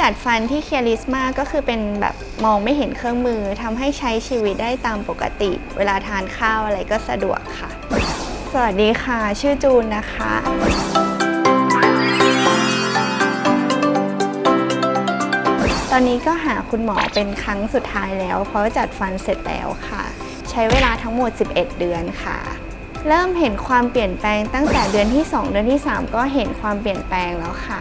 จัดฟันที่เคียริสมาก็คือเป็นแบบมองไม่เห็นเครื่องมือทำให้ใช้ชีวิตได้ตามปกติ เวลาทานข้าวอะไรก็สะดวกค่ะ สวัสดีค่ะ ชื่อจูนนะคะตอนนี้ก็หาคุณหมอเป็นครั้งสุดท้ายแล้ว เพราะจัดฟันเสร็จแล้วค่ะ ใช้เวลาทั้งหมด 11 เดือนค่ะ เริ่มเห็นความเปลี่ยนแปลงตั้งแต่เดือนที่ 2 เดือนที่ 3 ก็เห็นความเปลี่ยนแปลงแล้วค่ะ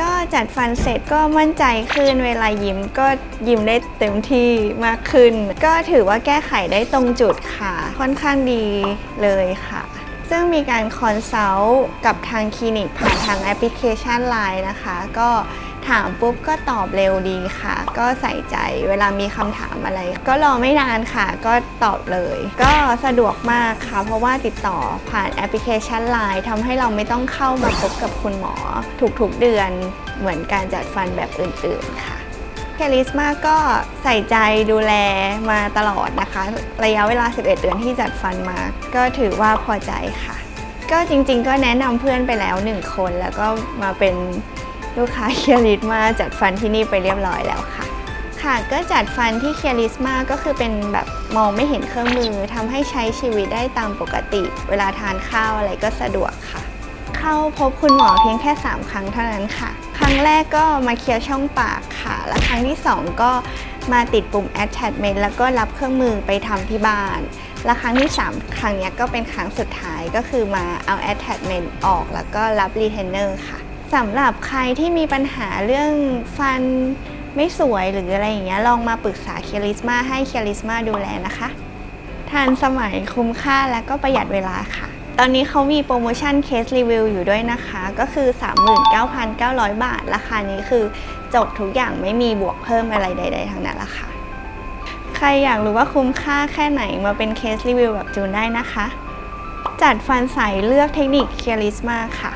ก็จัดฟันเสร็จก็มั่นใจขึ้นเวลายิ้มก็ยิ้มได้เต็มที่มากขึ้น ก็ถือว่าแก้ไขได้ตรงจุดค่ะ ค่อนข้างดีเลยค่ะ ซึ่งมีการคอนซัลท์กับทางคลินิกผ่านทางแอปพลิเคชัน Line นะคะ ก็ ถามปุ๊บก็ตอบเร็วดีค่ะ ก็ใส่ใจเวลามีคำถามอะไร ก็รอไม่นานค่ะ ก็ตอบเลย ก็สะดวกมากค่ะ เพราะว่าติดต่อผ่านแอปพลิเคชัน Line ทำให้เราไม่ต้องเข้ามาพบกับคุณหมอ ทุกๆเดือนเหมือนการจัดฟันแบบอื่นๆค่ะเคลิสมาก็ใส่ใจดูแลมาตลอดนะคะ ระยะเวลา 11 เดือนที่จัดฟันมา ก็ถือว่าพอใจค่ะ ก็จริงๆ ก็แนะนำเพื่อนไปแล้ว1คนแล้วก็มาเป็น ลูกค้าเคลิสมาจัดฟันที่นี่ไปเรียบร้อยแล้วค่ะ ค่ะก็จัดฟันที่เคลิสมาก็คือเป็นแบบมองไม่เห็นเครื่องมือทำให้ใช้ชีวิตได้ตามปกติ เวลาทานข้าวอะไรก็สะดวกค่ะ เข้าพบคุณหมอเพียงแค่ 3 ครั้งเท่านั้นค่ะ ครั้งแรกก็มาเคลียร์ช่องปากค่ะ และครั้งที่ 2 ก็มาติดปุ่ม attachment แล้วก็รับเครื่องมือไปทำที่บ้าน และครั้งที่ 3 ครั้งนี้ก็เป็นครั้งสุดท้ายก็คือมาเอา attachment ออกแล้วก็รับ retainer ค่ะ สำหรับใครที่มีปัญหาเรื่องฟันไม่สวยหรืออะไรอย่างเงี้ยลองมาปรึกษาเคียริสมาให้เคียริสมาดูแลนะคะทันสมัยคุ้มค่าและก็ประหยัดเวลาค่ะ ตอนนี้เขามีโปรโมชั่นเคสรีวิวอยู่ด้วยนะคะ ก็คือ 39,900 บาท ราคานี้คือจบทุกอย่างไม่มีบวกเพิ่มอะไรใด ๆทั้งนั้นละค่ะ ใครอยากรู้ว่าคุ้มค่าแค่ไหนมาเป็นเคสรีวิวแบบจูนได้นะคะ จัดฟันใสเลือกเทคนิคเคียริสมาค่ะ